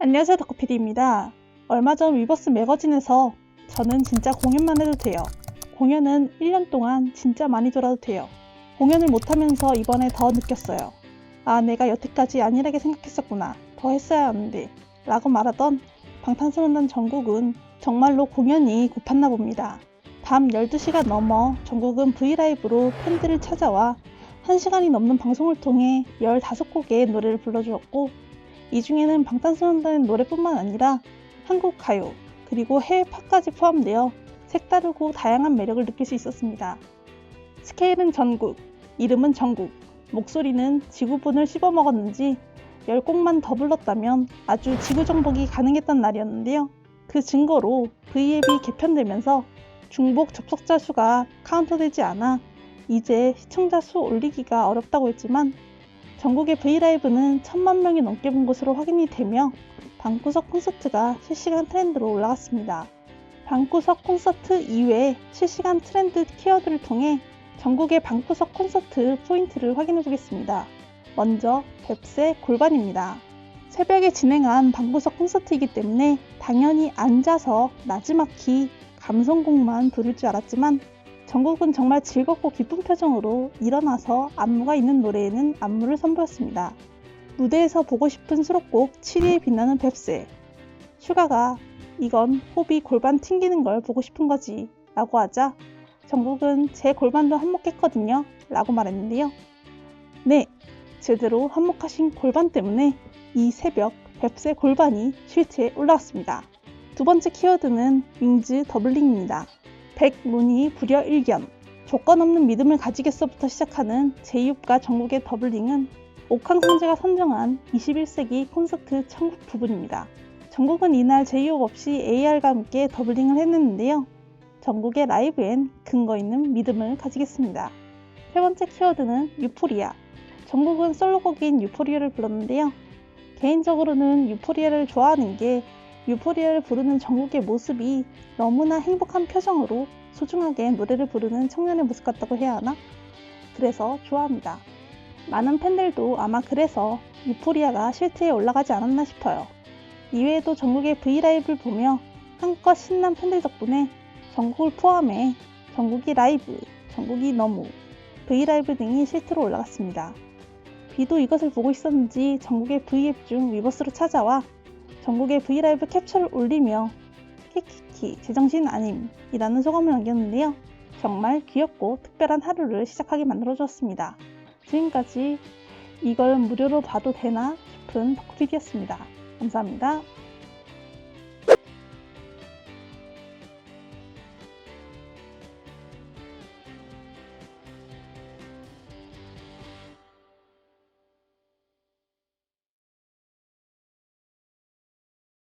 안녕하세요 덕후PD입니다. 얼마 전 위버스 매거진에서 저는 진짜 공연만 해도 돼요. 공연은 1년 동안 진짜 많이 돌아도 돼요. 공연을 못하면서 이번에 더 느꼈어요. 아 내가 여태까지 안일하게 생각했었구나. 더 했어야 하는데 라고 말하던 방탄소년단 정국은 정말로 공연이 고팠나 봅니다. 밤 12시가 넘어 정국은 브이라이브로 팬들을 찾아와 1시간이 넘는 방송을 통해 15곡의 노래를 불러주었고 이 중에는 방탄소년단의 노래뿐만 아니라 한국 가요 그리고 해외 팝까지 포함되어 색다르고 다양한 매력을 느낄 수 있었습니다. 스케일은 전국, 이름은 전국, 목소리는 지구본을 씹어먹었는지 10곡만 더 불렀다면 아주 지구 정복이 가능했던 날이었는데요. 그 증거로 V앱이 개편되면서 중복 접속자 수가 카운트되지 않아 이제 시청자 수 올리기가 어렵다고 했지만 전국의 브이라이브는 천만 명이 넘게 본 것으로 확인이 되며 방구석 콘서트가 실시간 트렌드로 올라갔습니다. 방구석 콘서트 이외에 실시간 트렌드 키워드를 통해 전국의 방구석 콘서트 포인트를 확인해 보겠습니다. 먼저 뱁새 골반입니다. 새벽에 진행한 방구석 콘서트이기 때문에 당연히 앉아서 나지막히 감성곡만 부를 줄 알았지만 정국은 정말 즐겁고 기쁜 표정으로 일어나서 안무가 있는 노래에는 안무를 선보였습니다. 무대에서 보고 싶은 수록곡 7위에 빛나는 뱁새. 슈가가 이건 호비 골반 튕기는 걸 보고 싶은 거지 라고 하자 정국은 제 골반도 한몫했거든요 라고 말했는데요. 네, 제대로 한몫하신 골반 때문에 이 새벽 뱁새 골반이 실트에 올라왔습니다. 두 번째 키워드는 윙즈 더블링입니다. 백문이 불여 일견 조건 없는 믿음을 가지겠어부터 시작하는 제이홉과 정국의 더블링은 옥황 상제가 선정한 21세기 콘서트 천국 부분입니다. 정국은 이날 제이홉 없이 AR과 함께 더블링을 했는데요. 정국의 라이브엔 근거 있는 믿음을 가지겠습니다. 세 번째 키워드는 유포리아. 정국은 솔로곡인 유포리아를 불렀는데요. 개인적으로는 유포리아를 좋아하는 게 유포리아를 부르는 정국의 모습이 너무나 행복한 표정으로 소중하게 노래를 부르는 청년의 모습 같다고 해야 하나? 그래서 좋아합니다. 많은 팬들도 아마 그래서 유포리아가 실트에 올라가지 않았나 싶어요. 이외에도 전국의 브이라이브를 보며 한껏 신난 팬들 덕분에 전국을 포함해 전국이 라이브, 전국이 너무, 브이라이브 등이 실트로 올라갔습니다. 비도 이것을 보고 있었는지 전국의 V앱 중 위버스로 찾아와 전국의 브이라이브 캡처를 올리며 키키키 제정신 아님 이라는 소감을 남겼는데요. 정말 귀엽고 특별한 하루를 시작하게 만들어 주었습니다. 지금까지 이걸 무료로 봐도 되나 싶은 덕후피디였습니다. 감사합니다.